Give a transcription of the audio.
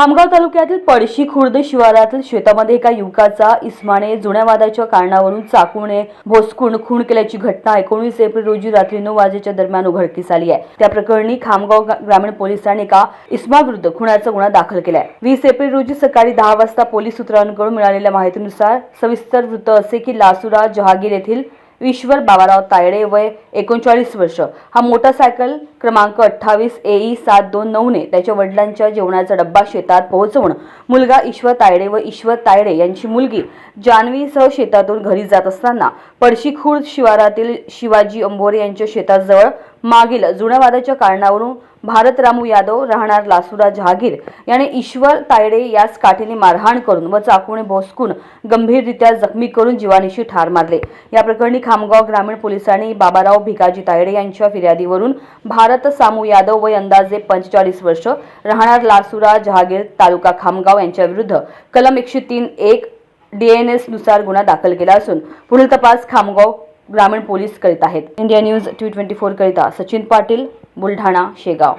खामगाव तालुक्यातील पडशी खुर्द शिवारातील शेतामध्ये एका युवकाचा इस्माने जुन्या वादाच्या कारणावरून चाकूने भोसकून खून केल्याची घटना एकोणीस एप्रिल रोजी रात्री नऊ वाजेच्या दरम्यान उघडकीस आली आहे. त्या प्रकरणी खामगाव ग्रामीण पोलिसांनी एका इस्माविरुद्ध खुनाचा गुन्हा दाखल केलाय. वीस एप्रिल रोजी सकाळी दहा वाजता पोलीस सूत्रांकडून मिळालेल्या माहितीनुसार सविस्तर वृत्त असे की लासुरा जहागीर येथील ईश्वर बाबाराव तायडे वय एकोणचाळीस वर्ष. हा मोटारसायकल क्रमांक अठ्ठावीस एई सात दोन नऊने त्याच्या वडिलांच्या जेवणाचा डब्बा शेतात पोहोचवून मुलगा ईश्वर तायडे व ईश्वर तायडे यांची मुलगी जान्हवीसह शेतातून घरी जात असताना पडशीखुर्द शिवारातील शिवाजी अंबोरे यांच्या शेताजवळ मागील जुन्या वादाच्या कारणावरून भारत रामू यादव राहणार लासुरा जहागीर याने ईश्वर तायडे यास काठीने मारहाण करून व चाकूने भोसकून गंभीररित्या जखमी करून जीवानिशी ठार मारले. या प्रकरणी खामगाव ग्रामीण पोलिसांनी बाबाराव भिकाजी तायडे यांच्या फिर्यादीवरून भारत सामू यादव वय अंदाजे पंचेचाळीस वर्ष राहणार लासुरा जहागीर तालुका खामगाव यांच्याविरुद्ध कलम एकशे तीन एक डी एन एसनुसार गुन्हा दाखल केला असून पुढील तपास खामगाव ग्रामीण पोलीस करीत आहेत. India news T twenty four करिता सचिन पाटील बुलढाणा शेगाव.